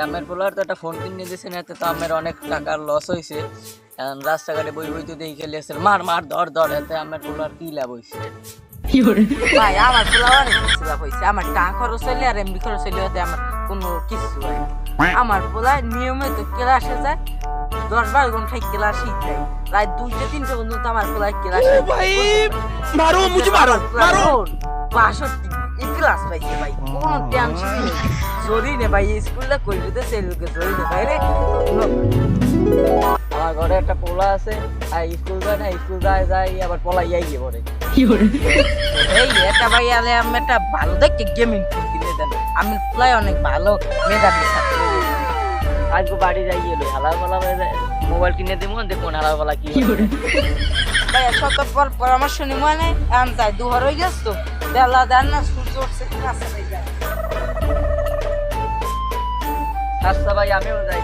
আমের পোলার তো একটা ফোন কিনে দিয়েছে না এতে তো আমের অনেক টাকার লস হয়েছে রাস্তাঘাটে বই বই তো দেখে খেলে এসে মার মার ধর ধর এতে আমের পোলার কি লাভ হয়েছে ভাই আমার পোলা লাভ হয়েছে আমার টাকা খরচ হইলে আর এমনি খরচ হইলে ওতে আমার কোনো কিছু হয় আমার নিয়মিত ক্লাসে যায় দশ বারো ঘন্টায় ক্লাসই যায় রাত দুইটা তিনটে পর্যন্ত আমার পোলা ক্লাসে ভাই মারো মুঝে মারো মারো। বাষট্টি ক্লাস পাইছে ভাই কোনো টেনশন নেই। নে ভাই স্কুলটা করবি তো সেই লোকে নে ভাই রে। আমার ঘরে একটা পোলা আছে আর স্কুল যায় না স্কুল যায় যায় আবার পলাই যাই গিয়ে পরে। এই এটা ভাই আলে আমি একটা ভালো দেখে গেমিং কিনে দেন। আমি প্লাই অনেক ভালো মেধাবী ছাত্র। আজকে বাড়ি যাই গিয়ে হালা পালা মোবাইল কিনে দেবো দেখুন হালা পালা কি। ভাই শত পর পরামর্শ নি মানে আম যাই দুহর হয়ে গেছ তো। বেলা দেন না যায়। আচ্ছা ভাই আমিও যাই